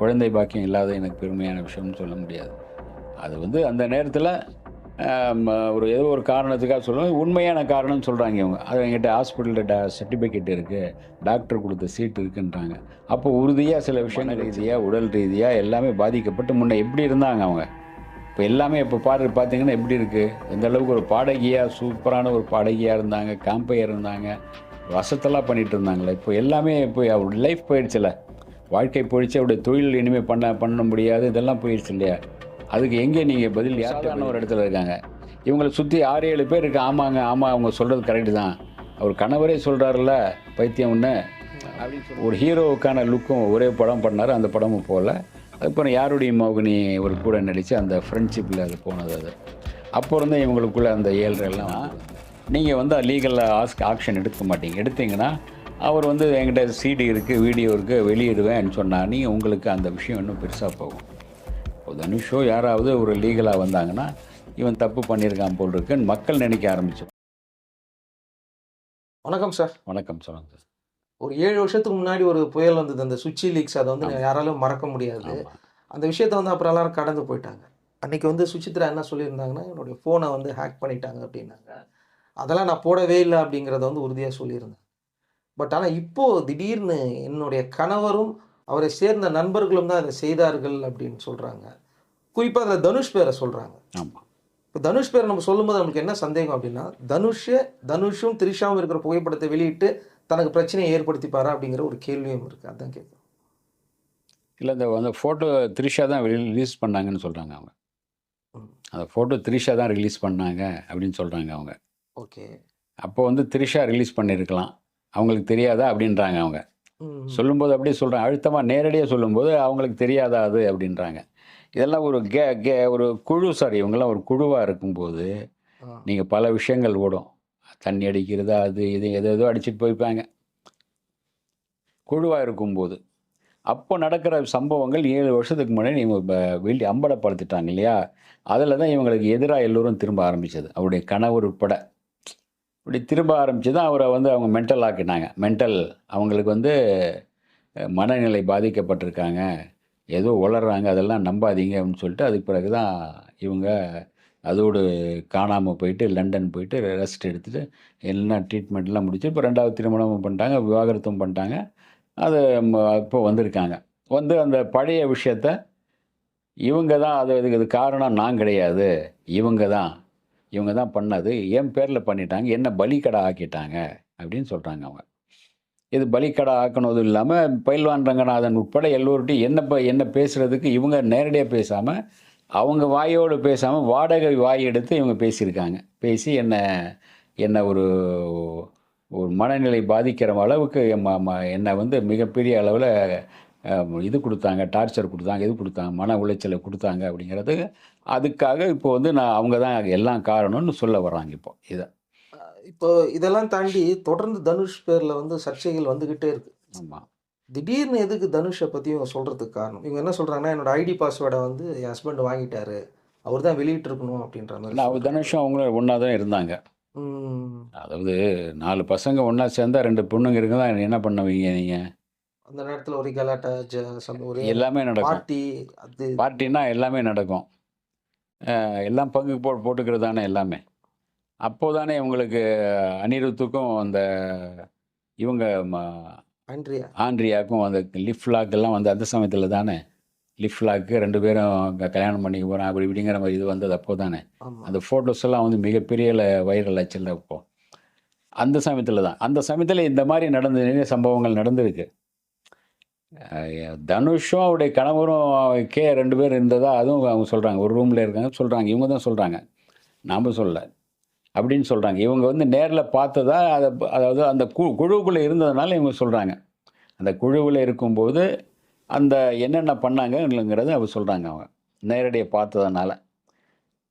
குழந்தை பாக்கியம் இல்லாத எனக்கு பெருமையான விஷயம்னு சொல்ல முடியாது. அது வந்து அந்த நேரத்தில் ஒரு ஏதோ ஒரு காரணத்துக்காக சொல்லுவாங்க. உண்மையான காரணம்னு சொல்கிறாங்க இவங்க. அது என்கிட்ட ஹாஸ்பிட்டலில் டா சர்டிஃபிகேட் இருக்குது டாக்டர் கொடுத்த சீட் இருக்குன்றாங்க. அப்போ உறுதியாக சில விஷயங்கள் ரீதியாக உடல் ரீதியாக எல்லாமே பாதிக்கப்பட்டு முன்ன எப்படி இருந்தாங்க அவங்க? இப்போ எல்லாமே இப்போ பாரு பார்த்தீங்கன்னா எப்படி இருக்குது எந்த அளவுக்கு ஒரு பாடகியாக சூப்பரான ஒரு பாடகியாக இருந்தாங்க கேம்பையர் இருந்தாங்க வசத்தெல்லாம் பண்ணிட்டு இருந்தாங்களே. இப்போ எல்லாமே இப்போ லைஃப் போயிடுச்சுல. வாழ்க்கை போயிடுச்சு அவருடைய தொழில் இனிமேல் பண்ண பண்ண முடியாது இதெல்லாம் போயிடுச்சு இல்லையா? அதுக்கு எங்கே நீங்கள் பதில் யாருக்கான ஒரு இடத்துல இருக்காங்க. இவங்களை சுற்றி ஆறு ஏழு பேர் இருக்கு ஆமாங்க ஆமாம் அவங்க சொல்கிறது கரெக்டு தான். அவர் கணவரே சொல்கிறாருல்ல பைத்தியம் ஒன்று ஒரு ஹீரோவுக்கான லுக்கும் ஒரே படம் பண்ணார் அந்த படமும் போகல. அதுக்கப்புறம் யாருடைய மோகினி ஒரு கூட நடித்து அந்த ஃப்ரெண்ட்ஷிப்பில் அது போனது அது. அப்போ இருந்தே இவங்களுக்குள்ள அந்த ஏழ்ரை எல்லாம் நீங்கள் வந்து லீகலில் ஆஸ்க் ஆக்ஷன் எடுக்க மாட்டீங்க. எடுத்தீங்கன்னா அவர் வந்து என்கிட்ட சிடி இருக்குது வீடியோ இருக்குது வெளியிடுவேன்னு சொன்னால் நீங்கள் உங்களுக்கு அந்த விஷயம் இன்னும் பெருசாக போகும். இப்போ தனுஷோ யாராவது ஒரு லீகலாக வந்தாங்கன்னா இவன் தப்பு பண்ணியிருக்கான் போல் இருக்குன்னு மக்கள் நினைக்க ஆரம்பிச்சு. வணக்கம் சார். வணக்கம் சொல்லுங்க சார். ஒரு ஏழு வருஷத்துக்கு முன்னாடி ஒரு புயல் வந்தது அந்த சுச்சி லீக்ஸ் அதை வந்து யாராலும் மறக்க முடியாது. அந்த விஷயத்தை வந்து அப்புறம் எல்லாரும் கடந்து போயிட்டாங்க. அன்னைக்கு வந்து சுசித்ரா என்ன சொல்லியிருந்தாங்கன்னா என்னுடைய ஃபோனை வந்து ஹேக் பண்ணிட்டாங்க அப்படின்னாங்க. அதெல்லாம் நான் போடவே இல்லை அப்படிங்கிறத வந்து உறுதியாக சொல்லியிருந்தேன். பட் ஆனால் இப்போது திடீர்னு என்னுடைய கணவரும் அவரை சேர்ந்த நண்பர்களும் தான் இதை செய்தார்கள் அப்படின்னு சொல்கிறாங்க குறிப்பாக அதில் தனுஷ் பேரை சொல்கிறாங்க ஆமாம் இப்போ தனுஷ் பேரை நம்ம சொல்லும்போது நமக்கு என்ன சந்தேகம் அப்படின்னா தனுஷ் தனுஷும் திரிஷாவும் இருக்கிற புகைப்படத்தை வெளியிட்டு தனக்கு பிரச்சனையை ஏற்படுத்திப்பாரா அப்படிங்கிற ஒரு கேள்வியும் இருக்குது அதான் கேட்குறேன் இல்லை இந்த அந்த ஃபோட்டோ த்ரிஷா தான் ரிலீஸ் பண்ணாங்கன்னு சொல்கிறாங்க அவங்க. அந்த ஃபோட்டோ த்ரிஷா தான் ரிலீஸ் பண்ணாங்க அப்படின்னு சொல்கிறாங்க அவங்க. ஓகே. அப்போ வந்து த்ரிஷா ரிலீஸ் பண்ணியிருக்கலாம். அவங்களுக்கு தெரியாதா அப்படின்றாங்க அவங்க. சொல்லும்போது அப்படியே சொல்கிறாங்க அழுத்தமாக நேரடியாக சொல்லும்போது அவங்களுக்கு தெரியாதா அது அப்படின்றாங்க. இதெல்லாம் ஒரு கே கே ஒரு குழு சார் இவங்கெல்லாம் ஒரு குழுவாக இருக்கும்போது. நீங்கள் பல விஷயங்கள் ஓடும். தண்ணி அடிக்கிறதா அது இது எது ஏதோ அடிச்சிட்டு போய்ப்பாங்க. குழுவாக இருக்கும்போது. அப்போ நடக்கிற சம்பவங்கள் ஏழு வருஷத்துக்கு முன்னாடி இவங்க வெளி அம்பலப்படுத்திட்டாங்க இல்லையா? அதில் தான் இவங்களுக்கு எதிராக எல்லோரும் திரும்ப ஆரம்பிச்சது. அவருடைய கணவர் உட்பட. இப்படி திரும்ப ஆரம்பித்து தான் அவரை வந்து அவங்க மென்டல் ஆக்கினாங்க மென்டல் அவங்களுக்கு வந்து மனநிலை பாதிக்கப்பட்டிருக்காங்க. ஏதோ உளறாங்க அதெல்லாம் நம்பாதீங்க அப்படின்னு சொல்லிட்டு அதுக்கு பிறகு தான் இவங்க அதோடு காணாமல் போயிட்டு லண்டன் போயிட்டு ரெஸ்ட் எடுத்துகிட்டு எல்லாம் ட்ரீட்மெண்ட்லாம் முடிச்சு இப்போ ரெண்டாவது திருமணமும் பண்ணிட்டாங்க விவாகரத்தும் பண்ணிட்டாங்க. அது இப்போ வந்திருக்காங்க. வந்து அந்த பழைய விஷயத்த இவங்க தான் அது இதுக்கு காரணம் நான் கிடையாது. இவங்க தான் இவங்க தான் பண்ணது. என் பேரில் பண்ணிட்டாங்க. என்ன பலிக்கடை ஆக்கிட்டாங்க? அப்படின்னு சொல்கிறாங்க அவங்க. இது பலிக்கடை ஆக்கினதும் இல்லாமல் பயில்வான் ரங்கநாதன் உட்பட எல்லோருட்டையும் என்ன ப என்ன பேசுகிறதுக்கு இவங்க நேரடியாக பேசாமல் அவங்க வாயோடு பேசாமல் வாடகை வாய் எடுத்து இவங்க பேசியிருக்காங்க. பேசி என்ன என்ன ஒரு ஒரு மனநிலை பாதிக்கிற அளவுக்கு ம- ம- என்னை வந்து மிகப்பெரிய அளவில் இது கொடுத்தாங்க டார்ச்சர் கொடுத்தாங்க இது கொடுத்தாங்க மன உளைச்சலை கொடுத்தாங்க அப்படிங்கிறது அதுக்காக இப்போ வந்து நான் அவங்க தான் எல்லாம் காரணம்னு சொல்ல வர்றாங்க இப்போ இதை. இப்போ இதெல்லாம் தாண்டி தொடர்ந்து தனுஷ் பேர்ல வந்து சர்ச்சைகள் வந்துகிட்டே இருக்கு. ஆமாம் திடீர்னு எதுக்கு தனுஷை பற்றி இவங்க சொல்கிறதுக்கு காரணம்? இவங்க என்ன சொல்கிறாங்கன்னா என்னோட ஐடி பாஸ்வேர்டை வந்து என் ஹஸ்பண்ட் வாங்கிட்டாரு. அவர் தான் வெளியிட்டிருக்கணும் அப்படின்ற மாதிரி அவர் தனுஷும் அவங்களும் ஒன்றா தான் இருந்தாங்க. அதாவது நாலு பசங்க ஒன்றா சேர்ந்தா ரெண்டு பொண்ணுங்க இருக்குதா என்ன பண்ணுவீங்க நீங்கள் அந்த நேரத்தில் ஒரு கலாட்டா ஒரு எல்லாமே நடக்கும். பார்ட்டி அது பார்ட்டினா எல்லாமே நடக்கும். எல்லாம் பங்கு போ போட்டுக்கிறது தானே எல்லாமே. அப்போது தானே உங்களுக்கு அனிருத்துக்கும் அந்த இவங்க ஆண்ட்ரியா. ஆண்ட்ரியாவுக்கும் அந்த லிஃப்ட் லாக் எல்லாம் வந்து அந்த சமயத்தில் தானே. லிஃப்ட் லாக்கு ரெண்டு பேரும் க- கல்யாணம் பண்ணிக்க போகிறோம் அப்படி இப்படிங்கிற மாதிரி இது வந்தது அப்போ தானே. அந்த ஃபோட்டோஸ் எல்லாம் வந்து மிகப்பெரிய வைரல் ஆச்சுல்ல இப்போ அந்த சமயத்தில் தான். அந்த சமயத்தில் இந்த மாதிரி நடந்த நிறைய சம்பவங்கள் நடந்திருக்கு. தனுஷும் அவருடைய கணவரும் கே ரெண்டு பேர் இருந்ததா அதுவும் அவங்க சொல்கிறாங்க ஒரு ரூமில் இருக்காங்க சொல்கிறாங்க இவங்க தான் சொல்கிறாங்க நாம் சொல்ல. அப்படின்னு சொல்கிறாங்க இவங்க வந்து நேரில் பார்த்ததா அதை அதாவது அந்த கு குழுவுக்குள்ளே இருந்ததுனால இவங்க சொல்கிறாங்க அந்த குழுவில் இருக்கும்போது அந்த என்னென்ன பண்ணாங்கங்கிறத அவங்க சொல்கிறாங்க அவங்க. நேரடியாக பார்த்ததுனால.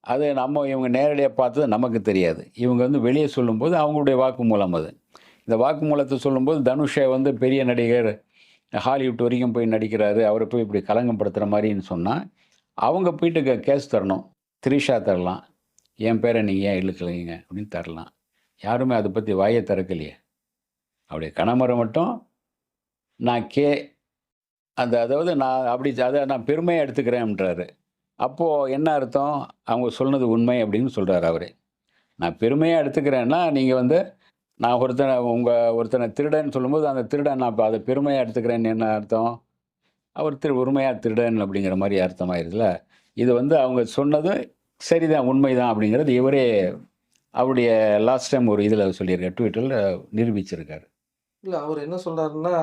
அது நம்ம இவங்க நேரடியாக பார்த்தது நமக்கு தெரியாது. இவங்க வந்து வெளியே சொல்லும்போது அவங்களுடைய வாக்குமூலம் அது. இந்த வாக்குமூலத்தை சொல்லும்போது தனுஷை வந்து பெரிய நடிகர் ஹாலிவுட் வரைக்கும் போய் நடிக்கிறாரு அவரை போய் இப்படி கலங்கப்படுத்துகிற மாதிரின்னு சொன்னால் அவங்க போயிட்டு கேஸ் தரணும். த்ரிஷா தரலாம். என் பேரை நீங்கள் ஏன் இழுக்கலைங்க அப்படின்னு தரலாம். யாருமே அதை பற்றி வாயை திறக்கலையே. அவருடைய கணவரை மட்டும் நான் கே அந்த அதாவது நான் அப்படி அதை நான் பெருமையாக எடுத்துக்கிறேன்ன்றாரு. அப்போது என்ன அர்த்தம்? அவங்க சொன்னது உண்மை அப்படின்னு சொல்கிறாரு அவர். நான் பெருமையாக எடுத்துக்கிறேன்னா நீங்கள் வந்து நான் ஒருத்தனை உங்கள் ஒருத்தனை திருடன்னு சொல்லும்போது அந்த திருடன் நான் இப்போ அதை பெருமையாக எடுத்துக்கிறேன்னு என்ன அர்த்தம்? அவர் திரு உரிமையாக திருடன் அப்படிங்கிற மாதிரி அர்த்தமாயிருதுல இது வந்து அவங்க சொன்னது சரிதான் உண்மைதான் அப்படிங்கிறது இவரே அவருடைய லாஸ்ட் டைம் ஒரு இதில் சொல்லியிருக்காரு ட்விட்டரில் நிரூபிச்சிருக்காரு. இல்லை அவர் என்ன சொல்கிறாருன்னா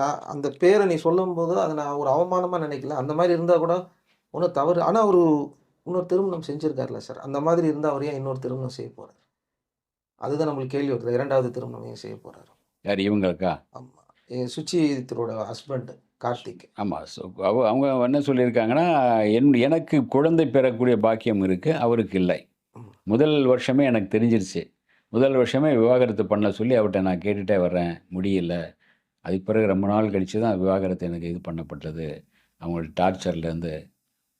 நான் அந்த பேரை நீ சொல்லும்போது அதை நான் ஒரு அவமானமாக நினைக்கல. அந்த மாதிரி இருந்தால் கூட ஒன்றும் தவறு ஆனால் அவர் இன்னொரு திருமணம் செஞ்சுருக்காருல சார். அந்த மாதிரி இருந்தால் அவர் ஏன் இன்னொரு திருமணம் செய்ய போகிறார் அதுதான் நம்மளுக்கு கேள்வி வருது. இரண்டாவது திருமணம் செய்ய போகிறாரு யார் இவங்களுக்கா? ஆமாம் சுச்சித்தரோட ஹஸ்பண்ட் கார்த்திக். ஆமாம் ஸோ அவ அவங்க என்ன சொல்லியிருக்காங்கன்னா என் எனக்கு குழந்தை பெறக்கூடிய பாக்கியம் இருக்குது அவருக்கு இல்லை. முதல் வருஷமே எனக்கு தெரிஞ்சிருச்சு. முதல் வருஷமே விவாகரத்து பண்ண சொல்லி அவர்கிட்ட நான் கேட்டுகிட்டே வர்றேன். முடியல. அதுக்கு பிறகு ரொம்ப நாள் கழித்து தான் விவாகரத்து எனக்கு இது பண்ணப்பட்டது. அவங்களோட டார்ச்சர்லேருந்து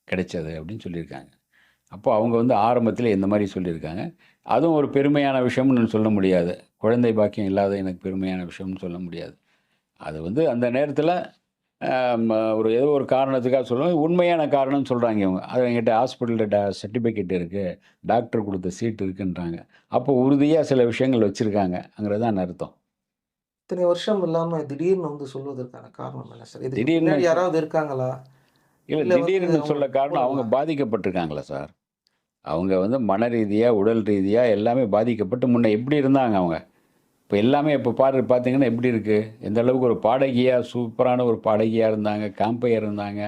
கிடைச்சது அப்படின்னு சொல்லியிருக்காங்க. அப்போ அவங்க வந்து ஆரம்பத்தில் இந்த மாதிரி சொல்லியிருக்காங்க. அதுவும் ஒரு பெருமையான விஷயம்னு சொல்ல முடியாது. குழந்தை பாக்கியம் இல்லாத எனக்கு பெருமையான விஷயம்னு சொல்ல முடியாது. அது வந்து அந்த நேரத்தில் ஒரு ஏதோ ஒரு காரணத்துக்காக சொல்லுவாங்க உண்மையான காரணம்னு சொல்கிறாங்க இவங்க. அது என்கிட்ட ஹாஸ்பிட்டலில் டா சர்டிஃபிகேட் இருக்குது டாக்டர் கொடுத்த சீட் இருக்குன்றாங்க. அப்போ உறுதியாக சில விஷயங்கள் வச்சுருக்காங்கிறது தான் அர்த்தம். இத்தனை வருஷம் இல்லாமல் திடீர்னு வந்து சொல்வதற்கான காரணம் என்ன சார்? இது திடீர்னு யாராவது இருக்காங்களா? இல்லை திடீர்னு சொல்ல காரணம் அவங்க. பாதிக்கப்பட்டிருக்காங்களா சார்? அவங்க வந்து மன ரீதியாக உடல் ரீதியாக எல்லாமே பாதிக்கப்பட்டு முன்னே எப்படி இருந்தாங்க அவங்க? இப்போ எல்லாமே இப்போ பாடு பார்த்தீங்கன்னா எப்படி இருக்குது எந்த அளவுக்கு ஒரு பாடகியாக சூப்பரான ஒரு பாடகியாக இருந்தாங்க காம்பையாக இருந்தாங்க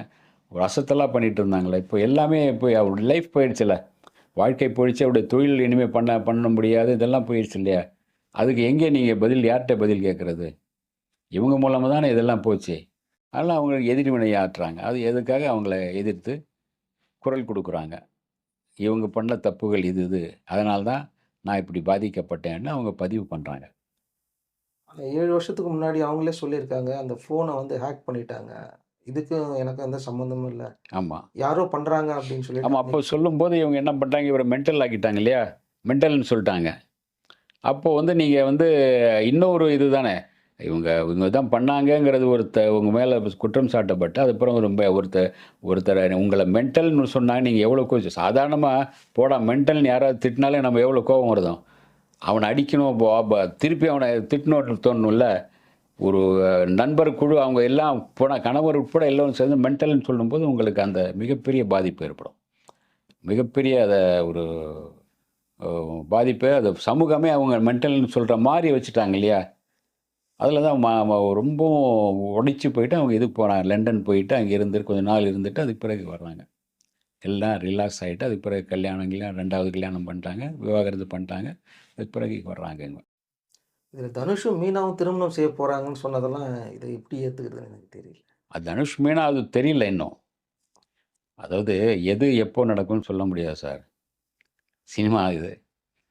ஒரு அசத்தெல்லாம் பண்ணிகிட்டு இருந்தாங்களே. இப்போ எல்லாமே இப்போ அவருடைய லைஃப் போயிடுச்சுல. வாழ்க்கை போயிடுச்சு அவருடைய தொழில் இனிமேல் பண்ண பண்ண முடியாது இதெல்லாம் போயிடுச்சு இல்லையா? அதுக்கு எங்கே நீங்கள் பதில் யார்கிட்ட பதில் கேட்குறது? இவங்க மூலமாக தானே இதெல்லாம் போச்சு. அதெல்லாம் அவங்களுக்கு எதிர்வினை ஆற்றுறாங்க. அது எதுக்காக அவங்கள எதிர்த்து குரல் கொடுக்குறாங்க. இவங்க பண்ண தப்புகள் இது இது. அதனால தான் நான் இப்படி பாதிக்கப்பட்டேன்னு அவங்க பதிவு பண்ணுறாங்க ஆனா, ஏழு வருஷத்துக்கு முன்னாடி அவங்களே சொல்லியிருக்காங்க அந்த ஃபோனை வந்து ஹேக் பண்ணிட்டாங்க. இதுக்கும் எனக்கு எந்த சம்மந்தமும் இல்லை. ஆமாம் யாரோ பண்ணுறாங்க அப்படின்னு சொல்லி ஆமாம் அப்போ சொல்லும்போது இவங்க என்ன பண்ணிட்டாங்க இவரை மென்டல் ஆக்கிட்டாங்க இல்லையா? மென்டல்னு சொல்லிட்டாங்க. அப்போ வந்து நீங்கள் வந்து இன்னொரு இது தானே? இவங்க இவங்க தான் பண்ணாங்கங்கிறது ஒருத்த உங்கள் மேலே குற்றம் சாட்டப்பட்டு அதுக்கப்புறம் ரொம்ப ஒருத்த ஒருத்தர் உங்களை மென்டல்னு சொன்னாங்க நீங்கள் எவ்வளோ கோச்சு சாதாரணமாக போடா மென்டல்னு யாராவது திட்டினாலே நம்ம எவ்வளோ கோபம் வருதோம் அவனை அடிக்கணும் திருப்பி அவனை திட்டணும் தோணும்ல ஒரு நண்பர் குழு அவங்க எல்லாம் போனால் கணவர் உட்பட எல்லோரும் சேர்ந்து மென்டல்னு சொல்லும்போது உங்களுக்கு அந்த மிகப்பெரிய பாதிப்பு ஏற்படும். மிகப்பெரிய அதை ஒரு பாதிப்பு அது சமூகமே அவங்க மென்டல்னு சொல்கிற மாதிரி வச்சுட்டாங்க இல்லையா? அதில் தான் ரொம்பவும் உடைச்சு போயிட்டு அவங்க இதுக்கு போனாங்க லண்டன் போயிட்டு அங்கே இருந்து கொஞ்ச நாள் இருந்துட்டு அதுக்கு பிறகு வர்றாங்க. எல்லாம் ரிலாக்ஸ் ஆகிட்டு அதுக்கு பிறகு கல்யாணங்கள்லாம் ரெண்டாவது கல்யாணம் பண்ணிட்டாங்க. விவாகரத்து பண்ணிட்டாங்க. அதுக்கு பிறகு வர்றாங்க இவங்க இதில் தனுஷும் மீனாவும் திருமணம் செய்ய போகிறாங்கன்னு சொன்னதெல்லாம் இதை எப்படி ஏற்றுக்கிறதுன்னு எனக்கு தெரியல. அது தனுஷ் மீனா அது தெரியல இன்னும். அதாவது எது எப்போ நடக்கும்னு சொல்ல முடியாது சார். சினிமா இது.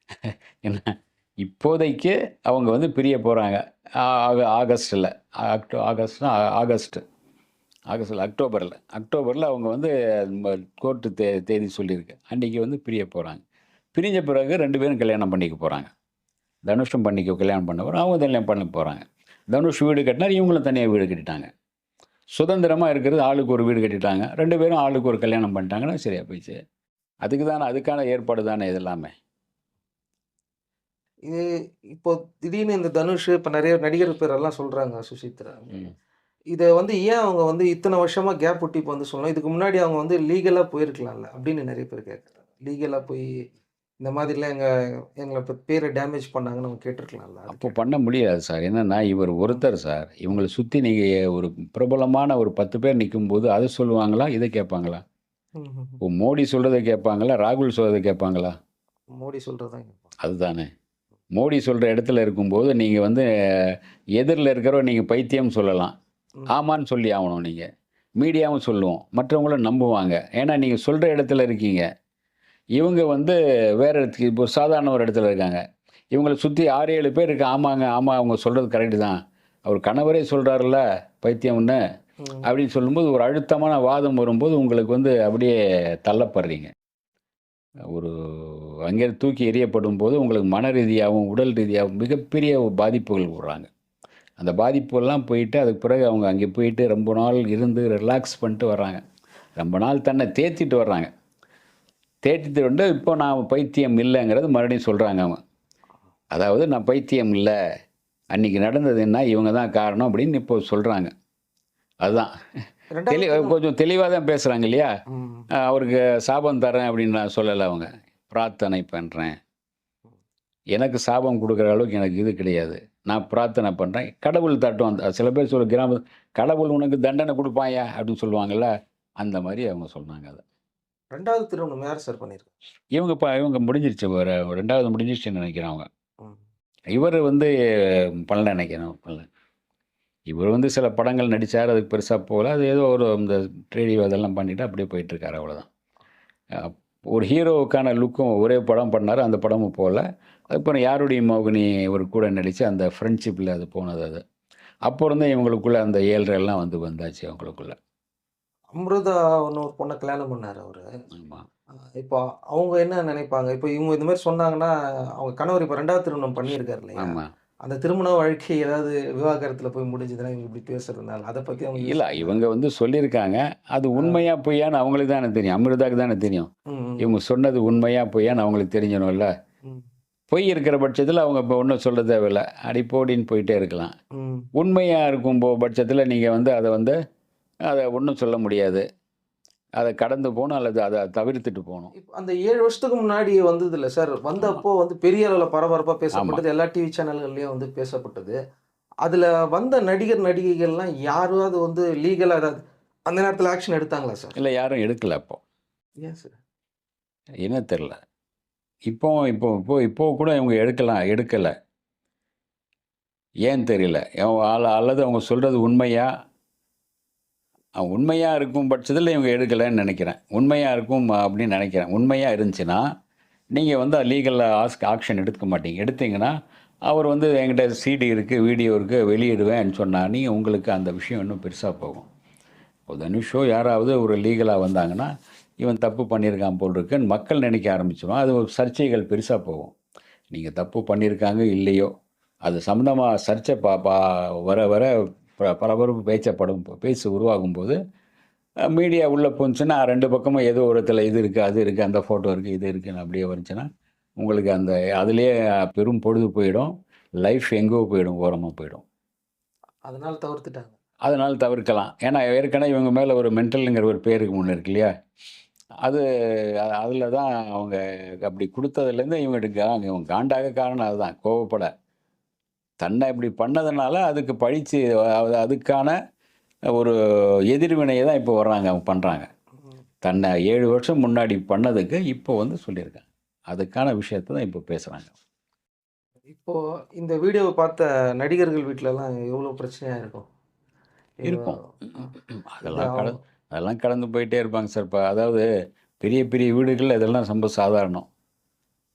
என்ன? இப்போதைக்கு அவங்க வந்து பிரிய போகிறாங்க ஆகஸ்ட்டில் அக்டோ ஆகஸ்ட்னா ஆகஸ்ட்டு ஆகஸ்டில் அக்டோபரில். அக்டோபரில் அவங்க வந்து கோர்ட்டு தே தேதி சொல்லியிருக்கு. அன்றைக்கி வந்து பிரிய போகிறாங்க பிரிஞ்ச பிறகு ரெண்டு பேரும் கல்யாணம் பண்ணிக்க போகிறாங்க தனுஷும் பண்ணிக்க கல்யாணம் பண்ண போகிறோம் அவங்க கல்யாணம் பண்ண போகிறாங்க தனுஷ் வீடு கட்டினார் இவங்களும் தனியாக வீடு கட்டிட்டாங்க. சுதந்திரமாக இருக்கிறது ஆளுக்கு ஒரு வீடு கட்டிட்டாங்க. ரெண்டு பேரும் ஆளுக்கு ஒரு கல்யாணம் பண்ணிட்டாங்கன்னா சரியாக போயிடுச்சு. அதுக்கு தானே அதுக்கான ஏற்பாடு தானே இது எல்லாமே. இது இப்போ திடீர்னு இந்த தனுஷ் இப்போ நிறைய நடிகர் பேரெல்லாம் சொல்கிறாங்க சுசித்ரா. இதை வந்து ஏன் அவங்க வந்து இத்தனை வருஷமா கேப் விட்டு இப்போ வந்து சொல்லணும்? இதுக்கு முன்னாடி அவங்க வந்து லீகலாக போயிருக்கலாம்ல அப்படின்னு நிறைய பேர் கேட்குறாங்க லீகலாக போய் இந்த மாதிரிலாம் எங்கள் எங்களை இப்போ பேரை டேமேஜ் பண்ணாங்கன்னு அவங்க கேட்டிருக்கலாம்ல அப்போ பண்ண முடியாது சார். என்னென்னா இவர் ஒருத்தர் சார். இவங்களை சுற்றி நீங்கள் ஒரு பிரபலமான ஒரு பத்து பேர் நிற்கும்போது அதை சொல்லுவாங்களா இதை கேட்பாங்களா? மோடி சொல்கிறத கேட்பாங்களா ராகுல் சொல்கிறத கேட்பாங்களா? மோடி சொல்கிறது தான் அதுதானே. மோடி சொல்கிற இடத்துல இருக்கும்போது நீங்கள் வந்து எதிரில் இருக்கிறவ நீங்கள் பைத்தியம் சொல்லலாம். ஆமான்னு சொல்லி ஆகணும் நீங்கள் மீடியாவும் சொல்லுவோம். மற்றவங்களும் நம்புவாங்க. ஏன்னா நீங்கள் சொல்கிற இடத்துல இருக்கீங்க. இவங்க வந்து வேறு இடத்துக்கு இப்போ சாதாரண ஒரு இடத்துல இருக்காங்க. இவங்களை சுற்றி ஆறு ஏழு பேர் இருக்கு ஆமாங்க ஆமாம் அவங்க சொல்கிறது கரெக்டு தான். அவர் கணவரே சொல்கிறாருல்ல பைத்தியம்னு. அப்படின்னு சொல்லும்போது ஒரு அழுத்தமான வாதம் வரும்போது உங்களுக்கு வந்து அப்படியே தள்ளப்படுறீங்க. ஒரு அங்கே தூக்கி எறியப்படும் போது உங்களுக்கு மன ரீதியாகவும் உடல் ரீதியாகவும் மிகப்பெரிய பாதிப்புகள் விடுறாங்க அந்த பாதிப்பெல்லாம் போயிட்டு அதுக்கு பிறகு அவங்க அங்கே போயிட்டு ரொம்ப நாள் இருந்து ரிலாக்ஸ் பண்ணிட்டு வர்றாங்க. ரொம்ப நாள் தன்னை தேத்திட்டு வர்றாங்க. தேத்திட்டு வந்து இப்போ நான் பைத்தியம் இல்லைங்கிறது மறுபடியும் சொல்கிறாங்க அவங்க. அதாவது நான் பைத்தியம் இல்லை. அன்னைக்கு நடந்தது என்ன? இவங்க தான் காரணம் அப்படின்னு இப்போ சொல்கிறாங்க அதுதான். தெளி கொஞ்சம் தெளிவாக தான் பேசுகிறாங்க இல்லையா? அவருக்கு சாபம் தரேன் அப்படின்னு நான் சொல்லலை அவங்க. பிரார்த்தனை பண்ணுறேன் எனக்கு சாபம் கொடுக்குற அளவுக்கு எனக்கு இது கிடையாது. நான் பிரார்த்தனை பண்ணுறேன் கடவுள் தட்டும். அந்த சில பேர் சொல்ல கிராம கடவுள் உனக்கு தண்டனை கொடுப்பாயா? அப்படின்னு சொல்லுவாங்கல்ல அந்த மாதிரி அவங்க சொன்னாங்க அதை. ரெண்டாவது திருமணம் யார் சார் பண்ணியிருக்காங்க இவங்க இப்போ இவங்க முடிஞ்சிருச்சு. ஒரு ரெண்டாவது முடிஞ்சிருச்சுன்னு நினைக்கிறேன் அவங்க. இவர் வந்து பண்ணல நினைக்கிறேன். பண்ணல இவர் வந்து சில படங்கள் நடித்தார் அதுக்கு பெருசாக போகல. அது ஏதோ ஒரு இந்த ரேடியோ அதெல்லாம் பண்ணிவிட்டு அப்படியே போயிட்டுருக்காரு அவ்வளோதான் ஒரு ஹீரோவுக்கான லுக்கும் ஒரே படம் பண்ணார் அந்த படமும் போகல. அதுக்கப்புறம் யாருடைய மோகினி ஒரு கூட நடித்து அந்த ஃப்ரெண்ட்ஷிப்பில் அது போனது அது. அப்போ இருந்தே இவங்களுக்குள்ள அந்த ஏழ்ரை எல்லாம் வந்து வந்தாச்சு அவங்களுக்குள்ள. அம்ருதா ஒன்று ஒரு பொண்ணை கல்யாணம் பண்ணார் அவர். ஆமாம் இப்போ அவங்க என்ன நினைப்பாங்க? இப்போ இவங்க இந்த மாதிரி சொன்னாங்கன்னா அவங்க கணவர் இப்போ ரெண்டாவது திருமணம் பண்ணியிருக்காரு இல்லையா? அந்த திருமண வாழ்க்கை ஏதாவது விவாகரத்தில் போய் முடிஞ்சதுன்னா இவங்க இப்படி பேசுறதுனால அதை பற்றி அவங்க இல்லை இவங்க வந்து சொல்லியிருக்காங்க. அது உண்மையா பொய்யான்னு அவங்களுக்கு தானே தெரியும். அமிர்தாக்கு தானே தெரியும். இவங்க சொன்னது உண்மையா பொய்யான்னு அவங்களுக்கு தெரிஞ்சணும்ல பொய் இருக்கிற பட்சத்தில் அவங்க இப்போ ஒன்றும் சொல்ல தேவையில்ல. அடிப்போடின்னு போயிட்டே இருக்கலாம். உண்மையாக இருக்கும் போ பட்சத்தில் நீங்கள் வந்து அதை வந்து அதை ஒன்றும் சொல்ல முடியாது. அதை கடந்து போகணும் அல்லது அதை தவிர்த்துட்டு போகணும் இப்போ அந்த ஏழு வருஷத்துக்கு முன்னாடி வந்தது இல்லை சார். வந்தப்போ வந்து பெரிய அளவில் பரபரப்பாக பேசப்பட்டது எல்லா டிவி சேனல்கள்லையும் வந்து பேசப்பட்டது. அதில் வந்த நடிகர் நடிகைகள்லாம் யாராவது வந்து லீகலாக ஏதாவது அந்த நேரத்தில் ஆக்ஷன் எடுத்தாங்களா சார்? இல்லை யாரும் எடுக்கல அப்போ. ஏன் சார்? என்ன தெரில. இப்போ இப்போ இப்போ இப்போ கூட இவங்க எடுக்கலாம் எடுக்கலை. ஏன் தெரியல. அவங்க அல்ல- அல்லது அவங்க சொல்கிறது உண்மையா? அஹ் உண்மையாக இருக்கும் பட்சத்தில் இவங்க எடுக்கலைன்னு நினைக்கிறேன். உண்மையாக இருக்கும் அப்படின்னு நினைக்கிறேன். உண்மையாக இருந்துச்சுன்னா நீங்கள் வந்து லீகல் ஆஸ்க் ஆக்ஷன் எடுக்க மாட்டீங்க. எடுத்தீங்கன்னா அவர் வந்து என்கிட்ட சிடி இருக்குது வீடியோ இருக்குது வெளியிடுவேன்னு சொன்னால் நீங்கள் உங்களுக்கு அந்த விஷயம் இன்னும் பெருசாக போகும். ஒரு தனுஷோ யாராவது ஒரு லீகலாக வந்தாங்கன்னா இவன் தப்பு பண்ணியிருக்கான் போல் இருக்குன்னு மக்கள் நினைக்க ஆரம்பிச்சிடும் அது ஒரு சர்ச்சைகள் பெருசாக போகும். நீங்கள் தப்பு பண்ணியிருக்காங்க இல்லையோ அது சம்மந்தமாக சர்ச்சை பா பா வர வர பரபரப்பு பேச்சப்படும் பேச்சு உருவாகும் போது மீடியா உள்ளே போச்சுன்னா ரெண்டு பக்கமும் ஏதோ ஒரு இடத்துல இது இருக்குது அது இருக்குது அந்த ஃபோட்டோ இருக்குது இது இருக்குன்னு அப்படியே வந்துச்சுன்னா உங்களுக்கு அந்த அதுலேயே பெரும் பொழுது போயிடும். லைஃப் எங்கோ போயிடும் ஓரமாக போயிடும். அதனால தவிர்த்துட்டாங்க. அதனால் தவிர்க்கலாம். ஏன்னா ஏற்கனவே இவங்க மேலே ஒரு மென்டலுங்கிற ஒரு பேருக்கு முன்னே இருக்கு இல்லையா? அது அதில் தான் அவங்க அப்படி கொடுத்ததுலேருந்து இவங்க கா இவங்க காண்டாக காரணம் அதுதான் கோவப்பட. தன்னை இப்படி பண்ணதுனால அதுக்கு பழிச்சு அது அதுக்கான ஒரு எதிர்வினையை தான் இப்போ வர்றாங்க அவங்க பண்ணுறாங்க. தன்னை ஏழு வருஷம் முன்னாடி பண்ணதுக்கு இப்போ வந்து சொல்லியிருக்காங்க. அதுக்கான விஷயத்தை தான் இப்போ பேசுகிறாங்க இப்போ இந்த வீடியோவை பார்த்த நடிகர்கள் வீட்டிலலாம் எவ்வளோ பிரச்சனையாக இருக்கும்? இருக்கும். அதெல்லாம் அவங்க- அதெல்லாம் கடந்து போயிட்டே இருப்பாங்க சார். இப்போ அதாவது பெரிய பெரிய வீடுகளில் இதெல்லாம் ரொம்ப சாதாரணம்.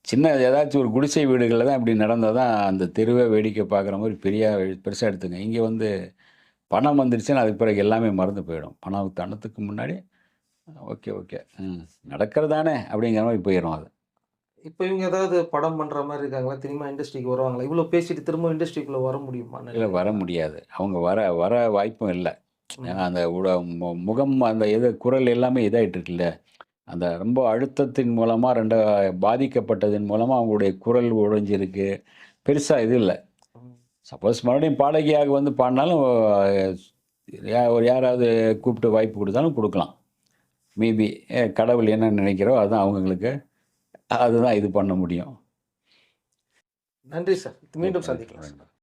சின்ன ஏதாச்சும் ஒரு குடிசை வீடுகளில் தான் இப்படி நடந்தால் தான் அந்த தெருவை வேடிக்கை பார்க்குற மாதிரி பெரிய பெருசாக எடுத்துங்க. இங்கே வந்து பணம் வந்துருச்சுன்னா அதுக்கு பிறகு எல்லாமே மறந்து போயிடும். பணம் தனத்துக்கு முன்னாடி ஓகே ஓகே. ம் நடக்கிறதானே அப்படிங்கிற மாதிரி போயிடும் அது. இப்போ இவங்க ஏதாவது படம் பண்ணுற மாதிரி இருக்காங்களா? திரும்ப இண்டஸ்ட்ரிக்கு வருவாங்களா? இவ்வளோ பேசிட்டு திரும்ப இண்டஸ்ட்ரிக்குள்ளே வர முடியுமா? இல்லை வர முடியாது. அவங்க வர வர வாய்ப்பும் இல்லை. ஏன்னா அந்த உட முகம் அந்த இது குரல் எல்லாமே இதாகிட்டு இருக்குல்ல. அந்த ரொம்ப அழுத்தத்தின் மூலமாக ரெண்டு பாதிக்கப்பட்டதன் மூலமாக அவங்களுடைய குரல் உடைஞ்சிருக்கு பெருசாக இது இல்லை. சப்போஸ் மறுபடியும் பாடகியாக வந்து பாடினாலும் ஒரு யாராவது கூப்பிட்டு வாய்ப்பு கொடுத்தாலும் கொடுக்கலாம். மேபி கடவுள் என்ன நினைக்கிறோ அதுதான் அவங்களுக்கு அதுதான் இது பண்ண முடியும். நன்றி சார். மீண்டும் சந்திக்கலாம்